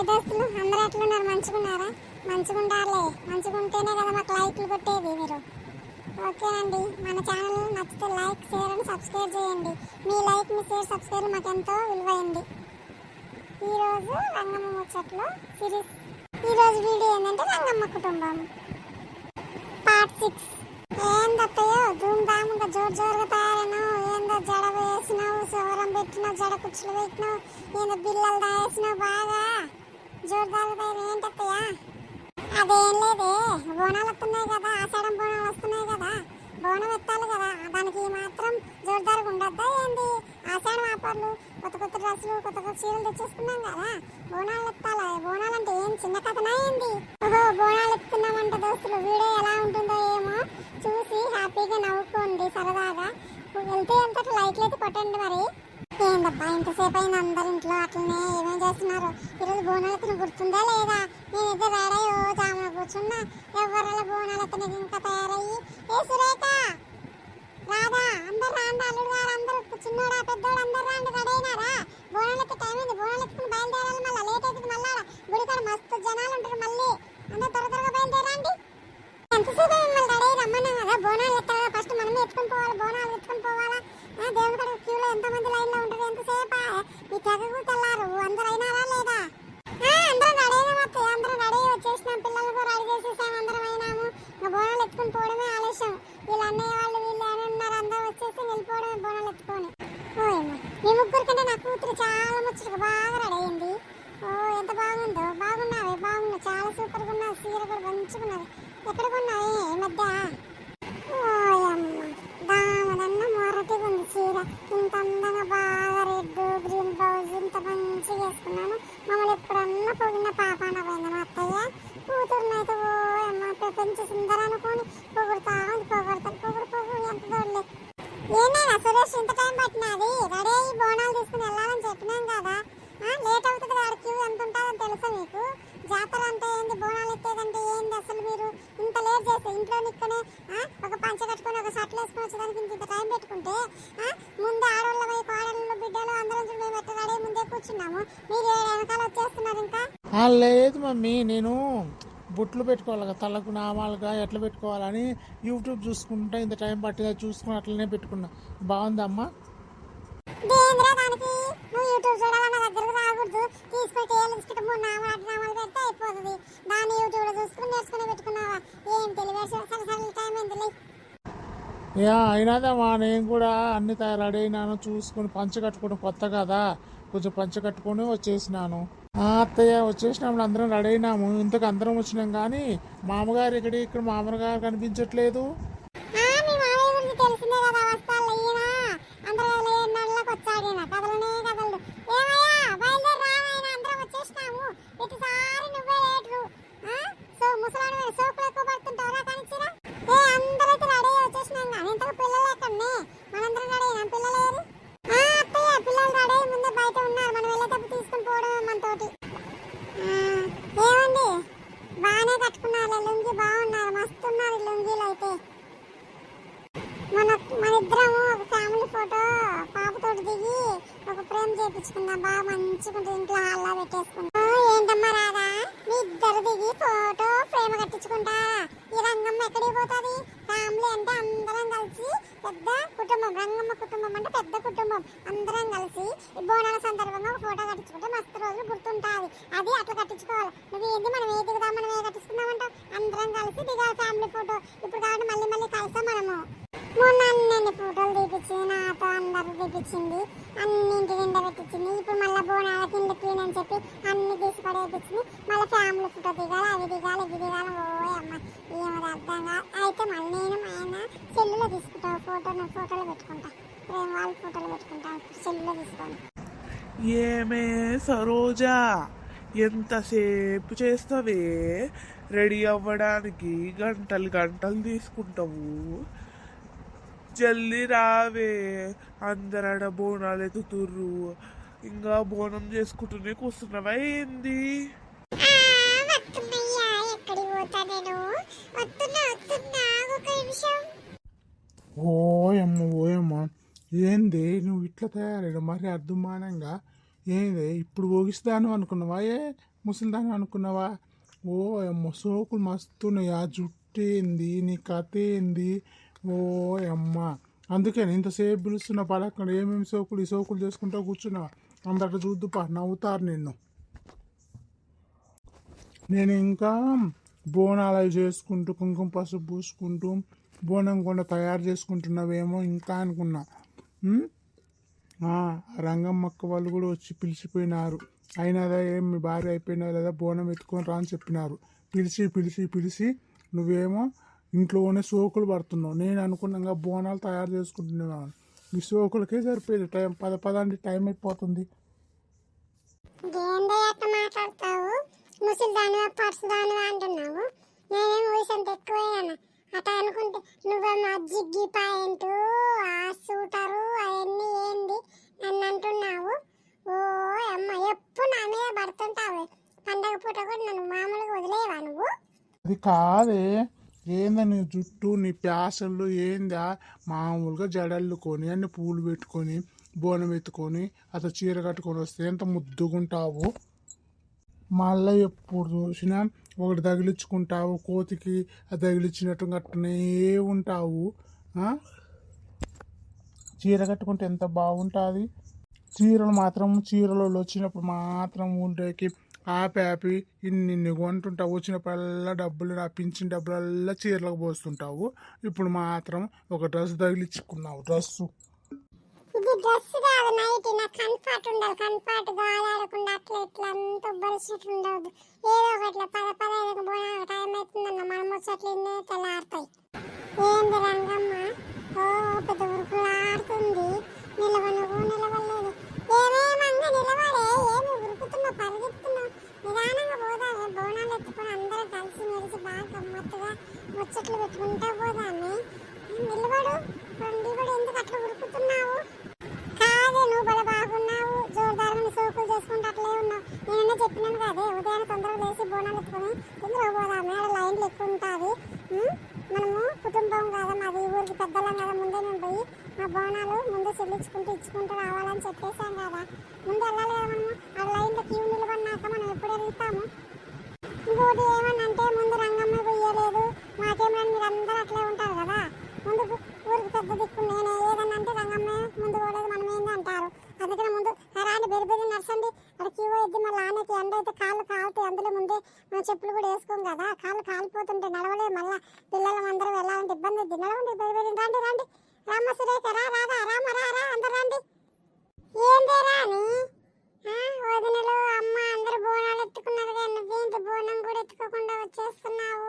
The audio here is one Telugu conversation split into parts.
హాయ్ దోస్తులు అందరూ ఎట్లున్నారు? మంచిగున్నారా? మంచిగుండాలే మంచిగుంటేనే కదా మాకు లైక్లు కొట్టేది మీరు. ఓకేనండి. మన ఛానల్ నచ్చితే లైక్ షేర్ అండ్ సబ్స్క్రైబ్ చేయండి. మీ లైక్ మీ షేర్ సబ్స్క్రైబ్ మాకు ఎంతో విలువైంది. ఈరోజు రంగమ్మ ముచ్చట్లో సిరీస్. ఈరోజు వీడియో ఏంటంటే రంగమ్మ కుటుంబం. Part six. ఏందత్తయ్యో? ధూమ్ ధాముగా జోరు జోరుగా తయారైనావు. ఏందో జడ వేసినావు సోరం పెట్టినావు జడ కుచ్చులు పెట్టినావు ఏందో బిల్లలు దాయేసినావు బాగా. జోరుదారు తయారు ఏంటత్తయ్యా? అదేం లేదే బోనాలు వస్తున్నాయి కదా ఆషాఢం బోనాలు వస్తున్నాయి కదా బోనం ఎత్తాలి కదా దానికి మాత్రం జోరుదారుగా ఉండద్దా ఏంది? ఆషాఢం ఆఫర్లు కొత్త కొత్త డ్రెస్సులు కొత్త కొత్త చీరలు తెచ్చేసుకున్నాం కదా బోనాలు ఎత్తాలి బోనాలు అంటే ఏం చిన్న కథనా ఏంది? ఓహో బోనాలు ఎత్తున్నామంట దోస్తులు వీడియో ఎలా ఉంటుందో ఏమో చూసి హ్యాపీగా నవ్వుకోండి సరదాగా. వెళ్తే ఎంత లైట్లు అయితే కొట్టండి మరి. ఏంటబ్బా ఇంతసేపు అయిన అందరి ఇంట్లో అట్లనే ఏమేం చేస్తున్నారు? ఈరోజు బోనాల ఎత్తున గుర్తుందా లేదా? నేనైతే రెడీ ఓ జామున కూర్చున్నా? ఎవరిలో బోనాల ఎత్తనకి ఇంకా తయారయ్యి? ఏ సురేఖ! రాదా అందరు రాండి అల్లుడు గారు అందరూ చిన్నోడా పెద్దోడు అందరు రాండి రెడీ అయినారా? బోనాలు టైం అయింది బోనాలు ఎత్తుకుని బయలుదేరాలి మళ్ళీ లేట్ అవుతుంది మళ్ళా. గుడికాడ మస్తు జనాలు ఉంటారు మళ్ళీ. అందరు త్వర త్వరగా బయలుదేరండి. ఎంతసేపు మిమ్మల్ని రెడీ రమ్మన్నాం కదా? బోనాలు ఎత్తాలి ఫస్ట్ మనమే ఎత్తుకొని పోవాలి? బోనాలు ఎత్తుకొని పోవాలా? ఆ, క్యూలో ఎంతో మంది లైన్లో ఉంటారు? ఎంతసేపు? మీ తెగకు తెల్లారు అందరు అయినారా లేదా? ఆ, అందరం రెడీ అయినాం అత్తయ్య. అందరం రెడీ వచ్చేసినాం. పిల్లలు కూడా రెడీ చేసేసాం. అందరం అయినాము. ఇంకా బోనాలు ఎత్తుకుని పోవడమే ఆలస్యం. వీళ్ళ అన్నయ్య వాళ్ళు వీళ్ళు అని ఉన్నారు. అందరూ వచ్చేసి వెళ్ళిపోవడమే బోనాలు ఎత్తుకొని. ఓయమ్మ మీ ముగ్గురు కంటే నా కూతురు చాలా ముచ్చటగా బాగా రెడీ అయింది. ఓ ఎంత బాగుందో. బాగున్నావే? బాగున్నావు చాలా సూపర్గా ఉన్నావు. సీర కూడా మంచిగా ఉన్నది ఎక్కడ కొన్నావే ఈ మధ్య ఓయమ్మ దామదన్న మొరటిగా ఉంది చీర ఇంత అందంగా బాగా రెడ్ గ్రీన్ బ్లౌజ్ ఇంత మంచిగా వేసుకున్నాను మమ్మల్ని ఎప్పుడన్నా పొగిన పాపాన పోయింది మా అత్తయ్య కూతురునైతే ఓ అమ్మ పెంచి సుందర అనుకొని పొగుడుతా ఉంది పొగుడుతాను పొగుడు పొగుడు ఎంత దొరలే ఏమైనా సురేష్ ఇంత టైం పట్టినది. రెడీ అయ్యి బోనాలు తీసుకుని వెళ్ళాలని చెప్పినాం కదా. లేట్ అవుతుంది కదా క్యూ ఎంత ఉంటుందో తెలుసా మీకు? జాతర అంటే ఏంది? బోనాలు ఎత్తేదంటే ఏంది అసలు మీరు? ఇంత లేట్ చేస్తే ఇంట్లో నిక్కనే ఒక పంచ కట్టుకొని ఒక షర్ట్ వేసుకొని వచ్చేదానికి ఇంత టైం పెట్టుకుంటే ఆ, ముందే ఆడవాళ్ళ పోయి కోడళ్ళు బిడ్డలు అందరం చూసి మేము ఎట్లా రెడీ ముందే కూర్చున్నాము. మీరు ఏడు వెనకాల వచ్చేస్తున్నారు ఇంకా? లేదు మమ్మీ నేను బొట్లు పెట్టుకోవాలి కదా తలకు నామాలుగా ఎట్లా పెట్టుకోవాలని యూట్యూబ్ చూసుకుంటా ఇంత టైం పట్టిందా చూసుకుని అట్లనే పెట్టుకున్నా. బాగుందమ్మా యా అయినాదమ్మా నేను కూడా అన్ని తయారు రెడీ అయినాను చూసుకొని పంచ కట్టుకోవడం కొత్త కదా. కొంచెం పంచ కట్టుకొని వచ్చేసినాను. అత్తయ్య వచ్చేసినప్పుడు అందరం రెడీ అయినాము. ఇంతకు అందరం వచ్చినాం కానీ మామగారు ఇక్కడ ఇక్కడ మామగారు కనిపించట్లేదు ఆ, మీ మామయ్య గురించి తెలిసిందే కదా వస్తాళ్ళు ఈయన అందరూ లేనళ్ళకి వచ్చాడు ఈయన కదలనే కదలడు ఏమయ్యా బయలుదేరి రానాయన అందరం వచ్చేసినాము ఇటుసారి నువ్వే లేటరు ఆ? సో ముసలాడు మీద సోకులు ఎక్కువ పడుతుంటావురా కనిచ్చిరా ఏ అందరైతే రెడీ అయ్యి వచ్చేసినాం కానీ ఇంతకు పిల్లలు ఎక్కడనే మనందరం రెడీ అయినాం పిల్లలు ఏరి ఆ, అత్తయ్య పిల్లలు రెడీ అయ్యి ముందే బయట ఉన్నారు మనం వెళ్ళేటప్పుడు తీసుకుని పోవడమే మనతోటి ఆ, ఏమండి బాగానే కట్టుకున్నారు లుంగి బాగున్నారు మస్తు ఉన్నారు ఈ లుంగీలు అయితే మన మన ఇద్దరము ఒక ఫ్యామిలీ ఫోటో పాపతో దిగి ఒక ఫ్రేమ్ చేపించుకుందాం బాగా మంచిగా ఉంటుంది ఇంట్లో హాల్లో పెట్టేసుకుందాం ఓ, ఏంటమ్మా రాదా మీ ఇద్దరు దిగి ఫోటో ఫ్రేమ్ ఈ రంగమ్మ ఎక్కడికి పోతుంది? ఫ్యామిలీ అంటే అందరం కలిసి పెద్ద కుటుంబం. రంగమ్మ కుటుంబం అంటే పెద్ద కుటుంబం. అందరం కలిసి ఈ బోనాల సందర్భంగా ఒక ఫోటో కట్టించుకుంటే మస్తు రోజులు గుర్తుంటుంది. అది అట్లా కట్టించుకోవాలి. నువ్వు ఏంది? మనం ఏ దిగుదాం? మనం ఏ కట్టించుకుందామంటావు? అందరం కలిసి దిగాలి ఫ్యామిలీ ఫోటో. ఇప్పుడు కాబట్టి మళ్ళీ మళ్ళీ కలిసాం మనము. మొన్న అన్నీ ఫోటోలు తీపిచ్చింది నాతో అందరూ తీపిచ్చింది. అన్ని ఇంటి నిండా పెట్టించింది. ఇప్పుడు మళ్ళీ బోనాల కింద క్లీన్ అని చెప్పి అన్ని తీసి పడేపించింది మళ్ళీ ఫ్యామిలీ ఫోటో దిగాలి అవి దిగాలి ఇవి దిగాలి అర్థం కాదు అయితే మళ్ళీ నేను ఆయన సెల్లులో తీసుకుంటా ఫోటో నేను ఫోటోలు పెట్టుకుంటా. ప్రేమ వాళ్ళ ఫోటోలు పెట్టుకుంటా. సెల్లులో ఏమే సరోజా? ఎంతసేపు చేస్తావే? రెడీ అవ్వడానికి గంటలు గంటలు తీసుకుంటావు. జల్దీ రావే. అందరడ బోనాలు ఎత్తుతుర్రు. ఇంకా బోనం చేసుకుంటూనే కూర్చున్నావా ఏంది? పోతా నేను వస్తున్నా వస్తున్నా ఒక నిమిషం. ఓయమ్మ ఓయమ్మ. ఏంది? నువ్వు ఇట్లా తయారైన మరి అర్థమానంగా ఏంది? ఇప్పుడు ఓగిస్తాను అనుకున్నావా? ఏ? ముసలిదాను అనుకున్నావా? ఓ అమ్మ సోకులు మస్తున్నాయి. ఆ జుట్టు ఏంది? నీ కథ ఏంది? ఓ అమ్మ ఇంతసేపు పిలుస్తున్నా పలకండి ఏమేమి సోకులు? ఈ సోకులు చేసుకుంటా కూర్చున్నావా? అందట చూద్దుపా. నవ్వుతారు నిన్ను. నేను ఇంకా బోనాలు అవి చేసుకుంటూ కుంకుమ పసుపు పూసుకుంటూ బోనం కొండ తయారు చేసుకుంటున్నావేమో ఇంకా అనుకున్నా. రంగమ్మక్క వాళ్ళు కూడా వచ్చి పిలిచిపోయినారు. అయినదా ఏం మీ భార్య అయిపోయినా లేదా బోనం ఎత్తుకొని రా అని చెప్పినారు. పిలిచి పిలిచి పిలిచి నువ్వేమో ఇంట్లోనే సోకులు పడుతున్నావు. నేను అనుకున్నాగా బోనాలు తయారు చేసుకుంటున్నాను. ఈ సోకులకే సరిపోయింది. టైం పద పదండి టైం అయిపోతుంది. మాట్లాడతావు? ముసలి దానివా పర్సు దానివా అంటున్నావు? నేనేం వయసంత ఎక్కువయ్యాను అట్లా అనుకుంటే నువ్వేమో జిగ్గి పాయింట్ ఆ సూటరు అవన్నీ ఏంది నన్ను అంటున్నావు? ఓ అమ్మ ఎప్పుడు నా మీద పడుతుంటావు? పండగ పూట కూడా నన్ను మామూలుగా వదిలేవా నువ్వు? అది కాదే. ఏందా నీ జుట్టు నీ ప్యాసలు ఏందా? మామూలుగా జడల్లుకొని అన్ని పూలు పెట్టుకొని బోనం ఎత్తుకొని అతను చీర కట్టుకొని వస్తే ఎంత ముద్దుగుంటావు? మళ్ళీ ఎప్పుడు చూసినా ఒకటి తగిలించుకుంటావు కోతికి అది తగిలించినట్టు కట్టునే ఉంటావు. చీర కట్టుకుంటే ఎంత బాగుంటుంది. చీరలు మాత్రం చీరలలో వచ్చినప్పుడు మాత్రం ఉండేకి ఆపి ఆపి ఇన్ని ఇన్ని కొంటుంటావు. వచ్చినప్పుడల్లా డబ్బులు నా పింఛన్ డబ్బులల్లా చీరలకు పోస్తుంటావు. ఇప్పుడు మాత్రం ఒక డ్రెస్ తగిలించుకున్నావు. డ్రెస్సు. ఇది డ్రెస్ కాదు నైట్ నాకు కంఫర్ట్ ఉండాలి కంఫర్ట్ గాలాడకుండా అట్లా ఇట్లా అంత ఉబ్బరిసినట్టు ఉండదు ఏదో ఒకట్లా పద పద ఏదో పోయినా టైం అవుతుందన్న మనం ముచ్చట్లు ఇన్నే తెల్లారుతాయి. ఏంది రంగమ్మ? ఓ పెద్ద ఉరుకులాడుతుంది నిలవనువు నిలవలేదు. ఏమేమంగా నిలవడే ఏమి ఉరుకుతున్నా పరిగెత్తున్నా నిదానంగా పోదా బోనాలు ఎత్తుకొని అందరూ కలిసి మెలిసి బాగా గమ్మత్తుగా ముచ్చట్లు పెట్టుకుంటా పోదా నిలబడు నిలబడు ఎందుకు అట్లా ఉరుకుతున్నావు కాదే నువ్వు బల బాగున్నావు జోరుదారమైన సోకులు చేసుకుంటూ అట్లే ఉన్నావు నేనన్నా చెప్పినాను కదే ఉదయాన్నే తొందరగా లేచి బోనాలు ఎత్తుకొని తొందరగా పోదామే ఆడ లైన్లు ఎక్కువ ఉంటుంది మనము కుటుంబం కదా మాది ఊరికి పెద్దలం కదా ముందే మేము పోయి మా బోనాలు ముందు చెల్లించుకుంటూ ఇచ్చుకుంటూ రావాలని చెప్పేశాం కదా ముందు వెళ్ళాలి కదా మనము ఆడ లైన్లో క్యూ నిలబడినాక మనం ఎప్పుడు వెళ్తాము ఇంకోటి ఏమన్నా అంటే ముందు రంగమ్మ పోయలేదు మాకేం రండి మీరు అందరూ అట్లే ఉంటారు కదా ముందు ఊరికి పెద్ద దిక్కు నేనే ఏదన్నా అంటే రంగమ్మ ముందు పోలేదు మనం ఏంది అంటారు అందుకని ముందు రాని బెరి బెరి నడసండి అక్కడ క్యూ ఇద్ది మళ్ళీ ఆనకి ఎండ అయితే కాళ్ళు కాలుతాయి అందులో ముందే మనం చెప్పులు కూడా వేసుకోం కదా కాళ్ళు కాలిపోతుంటే నడవలే మళ్ళీ పిల్లలు అందరూ వెళ్ళాలంటే ఇబ్బంది అవుతుంది నడవండి బెరి బెరి రండి రండి రామ సురేఖ రా రాదా రామ రా రా అందరు రండి ఏందే రాని ఆ, వదినలు అమ్మ అందరు బోనాలు ఎత్తుకున్నారు కానీ నువ్వేంటి బోనం కూడా ఎత్తుకోకుండా వచ్చేస్తున్నావు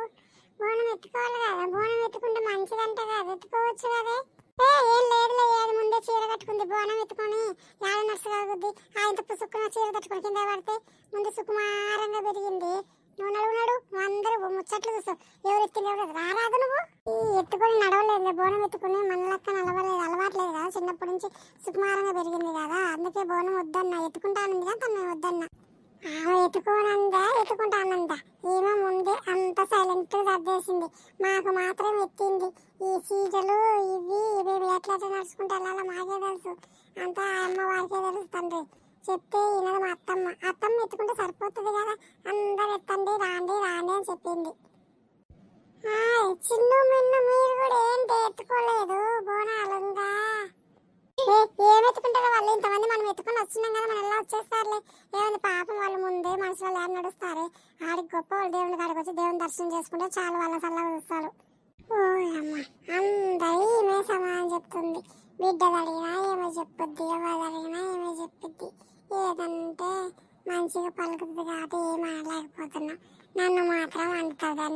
బోనం ఎత్తుకోవాలి కదా బోనం ఎత్తుకుంటే మంచిదంట కదా ఎత్తుకోవచ్చు కదే ఏ ఏం లేదులే ఏది ముందే చీర కట్టుకుంది బోనం ఎత్తుకొని యాడ నర్సు కాగుద్ది ఆ ఇంత పుసుక్కున చీర కట్టుకొని కింద పడితే ముందు సుకుమారంగా పెరిగింది. నువ్వు నడువు నడు అందరూ ముచ్చట్లు చూస్తావు. ఎవరు ఎత్తిన ఎవరు రారాదు నువ్వు ఈ ఎత్తుకొని నడవలేదు బోనం ఎత్తుకుని మన లెక్క నడవలేదు అలవాట్లేదు కదా చిన్నప్పటి నుంచి. సుకుమారంగా పెరిగింది కదా అందుకే బోనం వద్దన్నా ఎత్తుకుంటానంది కదా తను వద్దన్నా. ఆమె ఎత్తుకోనందా ఎత్తుకుంటానందా? ఏమో ముందే అంత సైలెంట్గా సర్దేసింది. మాకు మాత్రం ఎత్తింది. ఈ సీజలు ఇవి ఇవి ఎట్లా నడుచుకుంటా నడుచుకుంటే వెళ్ళాలో మాకే తెలుసు. అంతా ఆ అమ్మ వారికే తెలుసు తండ్రి. చెప్తే వినదు మా అత్తమ్మ. అత్తమ్మ ఎత్తుకుంటే సరిపోతుంది కదా. అందరు ఎత్తండి రాండి రాండి అని చెప్పింది. చిన్ను మిన్ను మీరు కూడా ఏంటి ఎత్తుకోలేదు? బోనాలుందా? ఏం ఎత్తుకుంటారో వాళ్ళు? ఇంతమంది మనం ఎత్తుకొని వచ్చినాం కదా మనం ఎలా వచ్చేస్తారులే? ఏముంది పాపం వాళ్ళు ముందే మనసు వాళ్ళు ఎవరు నడుస్తారు ఆడికి గొప్ప వాళ్ళు దేవుని కాడికి వచ్చి దేవుని దర్శనం చేసుకుంటే చాలు వాళ్ళ సల్లా చూస్తాడు ఓ అమ్మ అందరి ఈమె సమాధానం చెప్తుంది. బిడ్డలు అడిగినా ఏమో చెప్పుద్ది ఎవరు అడిగినా ఏమో చెప్పుద్ది. ఏదంటే మంచిగా పలుకుతుంది కాబట్టి ఏం ఆడలేకపోతున్నా. నన్ను మాత్రం అంటది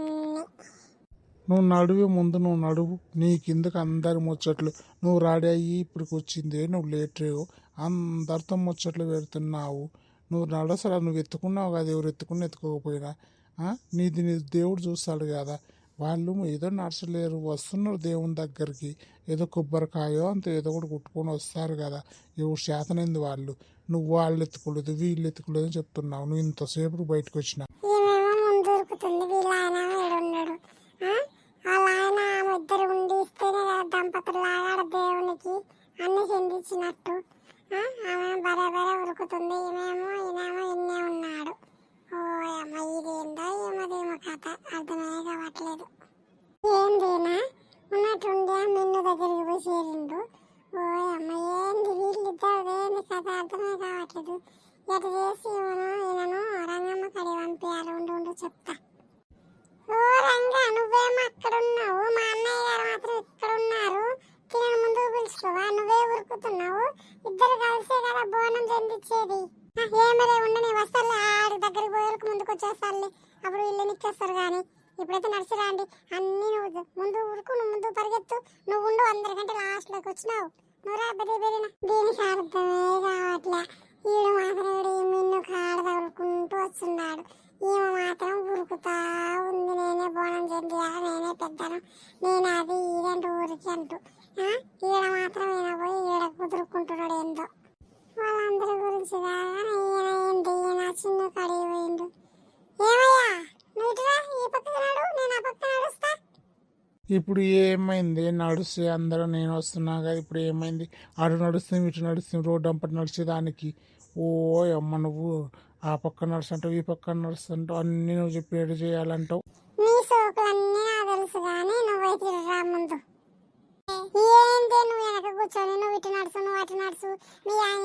నువ్వు నడువు ముందు నువ్వు నడువు. నీ కిందకి అందరి ముచ్చట్లు? నువ్వు రాడి అయ్యి ఇప్పటికి వచ్చిందే నువ్వు లేట్ అందరితో ముచ్చట్లు పెడుతున్నావు. నువ్వు నడసరా నువ్వు ఎత్తుకున్నావు కదా ఎవరు ఎత్తుకుని ఎత్తుకోకపోయినా. నీది నీ దేవుడు చూస్తాడు కదా. వాళ్ళు ఏదో నడచలేరు వస్తున్నారు దేవుని దగ్గరికి. ఏదో కొబ్బరికాయో అంత ఏదో ఒకటి కుట్టుకొని వస్తారు కదా. ఎవరు శాతనైంది వాళ్ళు? నువ్వు వాళ్ళు ఎత్తుకోలేదు వీళ్ళు ఎత్తుకోలేదు అని చెప్తున్నావు. నువ్వు ఇంతసేపు బయటకు వచ్చినావు. ఈమెమో ముందు ఉరుకుతుంది వీళ్ళ ఆయన ఉన్నాడు. వాళ్ళ ఆయన ఆమె ఇద్దరు ఉండి ఇస్తేనే కదా దంపతులు లాగాడ దేవునికి అన్ని చెందించినట్టు. ఆ, ఆమె బరే బరే ఉరుకుతుంది. ఈమెమో ఈయనేమో ఇన్నే ఉన్నాడు. ఓ అమ్మ ఇదేందో ఏమదేమో కథ. అర్థమే కావట్లేదు. ఏందేనా ఉన్నట్టుండే మిన్ను దగ్గరికి పోయి చేరిండు ఓ అమ్మ ఏంది వీళ్ళిద్దరు ఏంది కథ అర్థమే కావట్లేదు. ఎటు చేసి ఈయనను రంగమ్మ కడి పంపించాలి ఉండు ఉండు చెప్తా. ఓ రంగా నువ్వేమో అక్కడ ఉన్నావు మా అన్నయ్య గారు మాత్రం ఇక్కడ ఉన్నారు తినని ముందుకు పిలుచుకోవా? నువ్వే ఉరుకుతున్నావు ఇద్దరు కలిసే కదా బోనం చెందించేది ఆ, ఏమరే ఉండని వస్తాలే ఆడి దగ్గరికి పోయేలకు ముందుకు వచ్చేస్తాలే అప్పుడు వీళ్ళు నిక్కేస్తారు కానీ ఇప్పుడైతే నడిచి రాండి. అన్ని లేదు ముందు ఉరుకు నువ్వు ముందు పరిగెత్తు. నువ్వు ఉండు అందరికంటే లాస్ట్లోకి వచ్చినావు. నువ్వు రా బెదిరి బెదిరిన దీనికి అర్థమే కావట్లే. ఈడు మాత్రం ఈడు ఈ మిన్ను కాడ తగులుకుంటూ వస్తున్నాడు. ఈమె మాత్రం ఉరుకుతా ఉంది. నేనే బోనం చెందిగా నేనే పెద్దను. నేను అది ఈడంటూ ఊరికి అంటూ. ఈడ మాత్రం ఈయన పోయి ఈడ కుదురుకుంటున్నాడు ఏందో వాళ్ళందరి గురించి కాగానే ఈయన ఏంటి ఈయన చిన్న కడిగి పోయిండు ఏమయ్యా నువ్వు ఇటురా ఈ పక్కకు నాడు నేను ఆ పక్క నడుస్తా ఇప్పుడు ఏమైంది? నడుస్తే అందరూ నేను వస్తున్నా కదా ఇప్పుడు ఏమైంది? అటు నడుస్తుంది ఇటు నడుస్తుంది రోడ్డు అంపటి నడిచేదానికి. ఓ అమ్మ నువ్వు ఆ పక్క నడుస్తుంటావు ఈ పక్క నడుస్తుంటావు అన్ని నువ్వు చెప్పేది చేయాలంటావు. నీ సోకులన్నీ నాకు తెలుసు కానీ నువ్వైతే రా ముందు. ఏంటి నువ్వు వెనక కూర్చొని? నువ్వు ఇటు నడుచు నువ్వు అటు నడుచు మీ ఆయన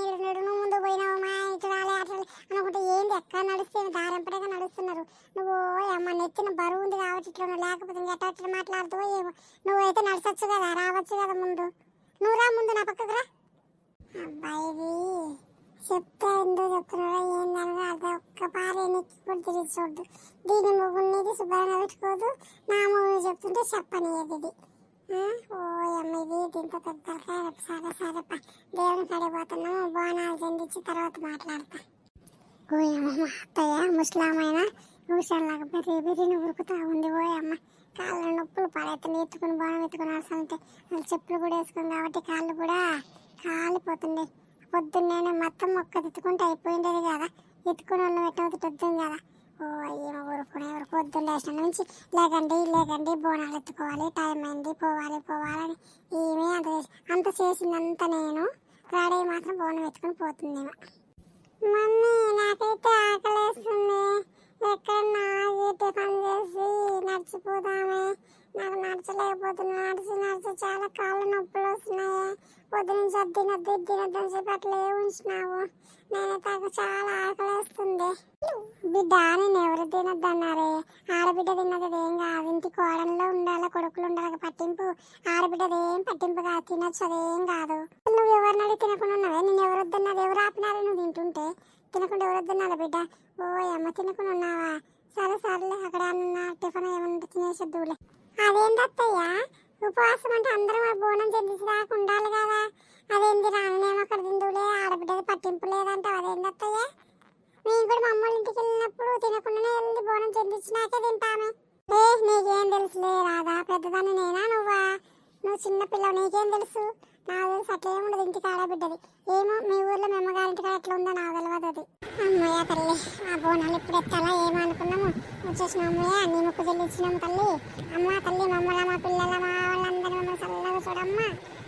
ఎత్తిన బరువు ఉంది కాబట్టి ఇట్లా లేకపోతే ఇంకా ఎట్లా ఎట్లా మాట్లాడుతావో ఏమో. నువ్వైతే నడచచ్చు కదా రావచ్చు కదా ముందు. నువ్వు రా ముందు నా పక్కకు రా. అబ్బాయిది చెప్తే ఎందు చెప్తున్నారా ఏం అది ఒక్క పారే నెక్కి కూడా తిరిగి చూడదు. దీని మొగుడిని శుభ్రంగా పెట్టుకోదు. నా మొగుడు చెప్తుంటే చెప్పనియదు ఇది. ఓ అమ్మ ఇది దీంతో పెద్ద సరే సరే పా. దేవుని పడిపోతున్నాము బోనాలు చెందించి తర్వాత మాట్లాడతా. ఓ అమ్మ అత్తయ్య ముస్లామైనా ఊషాలాగా బెర్రి బెర్రిని ఉరుకుతా ఉంది. ఓ అమ్మ కాళ్ళ నొప్పులు పడేస్తుంది ఎత్తుకుని బోనం ఎత్తుకుని వస్తుంటే వాళ్ళు చెప్పులు కూడా వేసుకుని కాబట్టి కాళ్ళు కూడా కాలిపోతుంది పొద్దున్నే మొత్తం మొక్క ఎత్తుకుంటే అయిపోయిండేది కదా? ఎత్తుకుని వాళ్ళు పెట్టవద్దు వద్దుంది కదా? ఓ అయ్యో ఊరుకునే ఊరు పొద్దున్న లేచిన నుంచి లేకండి లేకండి బోనాలు ఎత్తుకోవాలి టైం అయింది పోవాలి పోవాలని ఏమీ అంత అంత చేసిందంత నేను రాడే మాత్రం బోనం ఎత్తుకుని పోతుందేమో. మమ్మీ నాకైతే ఆకలేస్తుంది. ఎక్కడన్నా ఆగి టిఫిన్ చేసి నడిచిపోదామే? నాకు నడచలేకపోతున్నా. నడిచి నడిచి చాలా కాళ్ళు నొప్పులు వస్తున్నాయి. పొద్దు నుంచి అది తినద్దు ఇది అని చెప్పి అట్లే ఉంచినావు. నేనైతే నాకు చాలా ఆకలేస్తుంది బిడ్డ నేను ఎవరు అన్నారు? ఆడబిడ్డ తిన్నది ఏం కాదు. ఇంటి కోడల్లో ఉండాలి కొడుకులు ఉండాలి పట్టింపు. ఆడబిడ్డది ఏం పట్టింపు కాదు తినచ్చు అదేం కాదు. నువ్వు ఎవరిని తినకుండా ఉన్నావే? నేను ఎవరు వద్దన్నది ఎవరు ఆపినారే? నువ్వు తింటుంటే తినకుండా ఎవరు బిడ్డ. ఓ అమ్మ తినకుండా ఉన్నావా? సరే సర్లే అక్కడ అన్న టిఫిన్ ఏమన్నా తినేసేద్దులే అదేంటత్తయ్యా ఉపవాసం అంటే అందరం బోనం చెల్లించి దాకా ఉండాలి కదా. అదేంది రానేమో అక్కడ తిందులే ఆడబిడ్డది పట్టింపు లేదంటావు. అదేంటత్తయ్యా మేము కూడా మమ్మల్ని ఇంటికి వెళ్ళినప్పుడు తినకుండానే వెళ్ళి బోనం చెల్లించినాకే తింటామే. ఏ నీకేం తెలుసులే రాదా పెద్దదాన్ని నేనా నువ్వా? నువ్వు చిన్న పిల్లవు నీకేం తెలుసు? నా తెలుసు అట్లా ఏముండదు ఇంటికి బిడ్డది. ఏమో మీ ఊర్లో మీ అమ్మగారింటి కాడ ఎట్లా ఉందో నాకు తెలియదు అది. అమ్మయ్య తల్లి ఆ బోనాలు ఇప్పుడు ఎత్తాలా ఏమనుకున్నాము వచ్చేసిన అమ్మయ్య నీ ముక్కు చెల్లించినాము తల్లి. అమ్మ తల్లి మమ్మల్ని మా పిల్లల మా వాళ్ళందరూ మమ్మల్ని చల్లగా చూడమ్మా.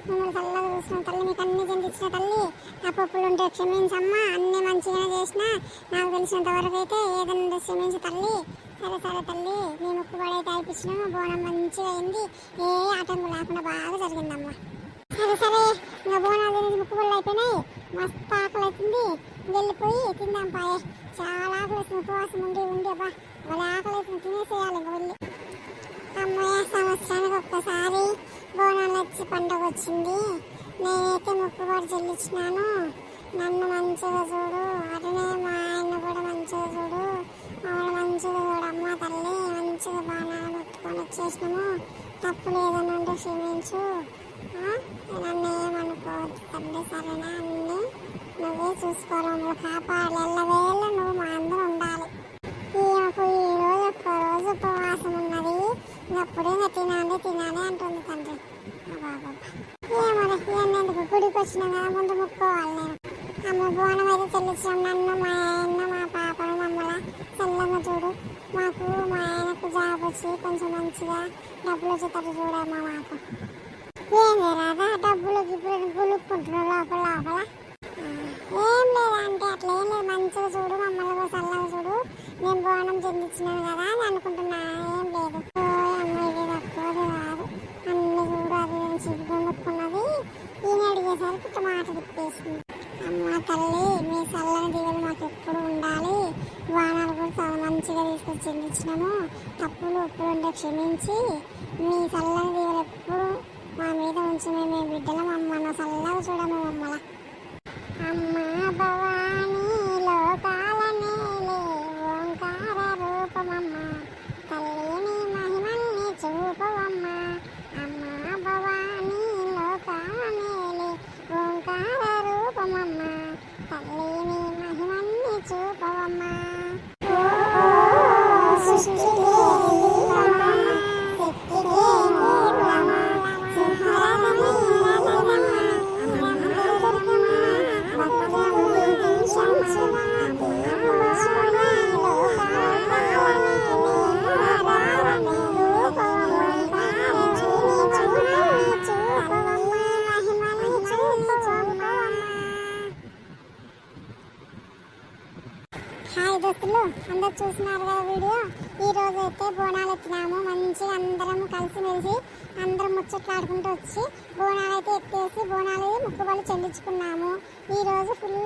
మమ్మల్ని చల్లగా చూసినాం తల్లి మీకు అన్ని చెందించిన తల్లి. నా పప్పులు ఉంటే క్షమించమ్మా అన్ని మంచిగా చేసినా. నాకు తెలిసినంత వరకు అయితే ఏదన్నా క్షమించు తల్లి. సరే సరే తల్లి మీ ముక్కు పడైతే అయిపించినాము బోనం మంచిగా అయింది. ఏ ఆటంకం లేకుండా బాగా జరిగిందమ్మా. సరే సరే ఇంకా బోనాలు తినేసి ముక్కు పళ్ళు అయిపోయినాయి. మస్తు ఆకలి అవుతుంది. వెళ్ళిపోయి తిందాం పాయే చాలా ఆకలి వేస్తుంది ఉపవాసం ఉండి ఉండి అబ్బా. వాళ్ళ ఆకలి వేస్తుంది తినేసేయాలి ఇంకా వెళ్ళి. అమ్మయ్య సంవత్సరానికి ఒక్కసారి బోనాలు వచ్చి పండుగ వచ్చింది. నేనైతే ముక్కు కూడా చెల్లించినాను నన్ను మంచిగా చూడు. అటునే మా ఆయన కూడా మంచిగా చూడు. ఆవిడ మంచిగా చూడు. అమ్మ తల్లి మంచిగా బాణాలు ముట్టుకొని వచ్చేసినాము. తప్పు లేదని ఉంటే క్షమించు. నన్ను ఏమనుకోవద్దు తండ్రి సరేనా అన్ని నువ్వే చూసుకోవాలి మమ్మల్ని నువ్వు మా అందరూ ఉండాలి ఈమెకు ఈ రోజు ఒక్క రోజు ఉపవాసం ఉన్నది ఇంకప్పుడే తినాలి తినాలి అంటుంది తండ్రి ఏమో ఎందుకు గుడికి వచ్చినా కదా ముందు ముక్కోవాలి నేను అమ్మ బోనం అయితే నన్ను మా ఆయన మా పాపను మమ్మల చల్లగా చూడు మాకు మా ఆయనకు జాబ్ వచ్చి కొంచెం మంచిగా డబ్బులు వచ్చేటట్టు చూడమ్మా మాకు. ఏమి రాదా డబ్బులు గిబ్బులు గులుక్కుంటున్నావు లోపల లోపల ఏం లేదు అంటే అట్లా ఏం లేదు మంచిగా చూడు మమ్మల్ని కూడా చల్లగా చూడు. నేను బోనం చెందించినాను కదా అని అనుకుంటున్నా. ఏం లేదు. అమ్మాయి అమ్మ తక్కువది కాదు. అన్ని చూడు అది చిగ్గు ముట్టుకున్నది. ఈయన అడిగేసరికి ఇట్లా మాట తిప్పేసింది. అమ్మ తల్లి మీ చల్లని దీవెలు మాకు ఎప్పుడు ఉండాలి? వానాలు కూడా చాలా మంచిగా తీసుకొచ్చి చెందించినాము తప్పులు ఒప్పులు ఉంటే క్షమించి. మీ చల్లని దీవెలు ఎప్పుడు మా మీద ఉంచి మేము బిడ్డలం మమ్మల్ని నా చల్లగా చూడము మమ్మల్ని. అమ్మ దోస్తులు అందరు చూస్తున్నారు కదా వీడియో? ఈ రోజు అయితే బోనాలు ఎత్తినాము. మంచిగా అందరం కలిసిమెలిసి అందరం ముచ్చట్లాడుకుంటూ వచ్చి బోనాలు అయితే ఎత్తేసి బోనాలు ముక్కుబళ్ళు చెల్లించుకున్నాము. ఈ రోజు ఫుల్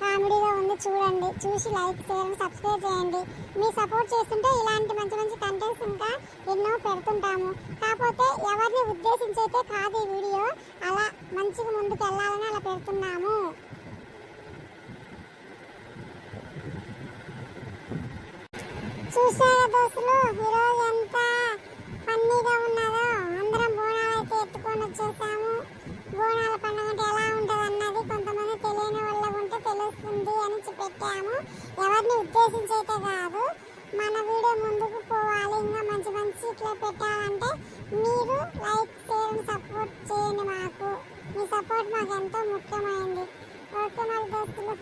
కామెడీగా ఉంది చూడండి. చూసి లైక్ షేర్ సబ్స్క్రైబ్ చేయండి. మీ సపోర్ట్ చేస్తుంటే ఇలాంటి మంచి మంచి కంటెంట్స్ ఇంకా ఎన్నో పెడుతుంటాము. కాకపోతే ఎవరిని ఉద్దేశించి అయితే కాదు ఈ వీడియో. అలా మంచిగా ముందుకు వెళ్ళాలని అలా పెడుతున్నాము. చూసారా దోస్తులు ఈరోజు ఎంత ఫన్నీగా ఉన్నదో అందరం బోనాలు అయితే ఎత్తుకొని వచ్చేసాము. బోనాల పండుగ అంటే ఎలా ఉంటుంది అన్నది కొంతమంది తెలియని వాళ్ళకు ఉంటే తెలుస్తుంది అని పెట్టాము ఎవరిని ఉద్దేశించి అయితే కాదు మన వీడియో ముందుకు పోవాలి. ఇంకా మంచి మంచి ఇట్లా పెట్టాలంటే మీరు లైక్ షేర్ సపోర్ట్ చేయండి మాకు. మీ సపోర్ట్ మాకు ఎంతో ముఖ్యమైనది ఓకే మరి దోస్తులు.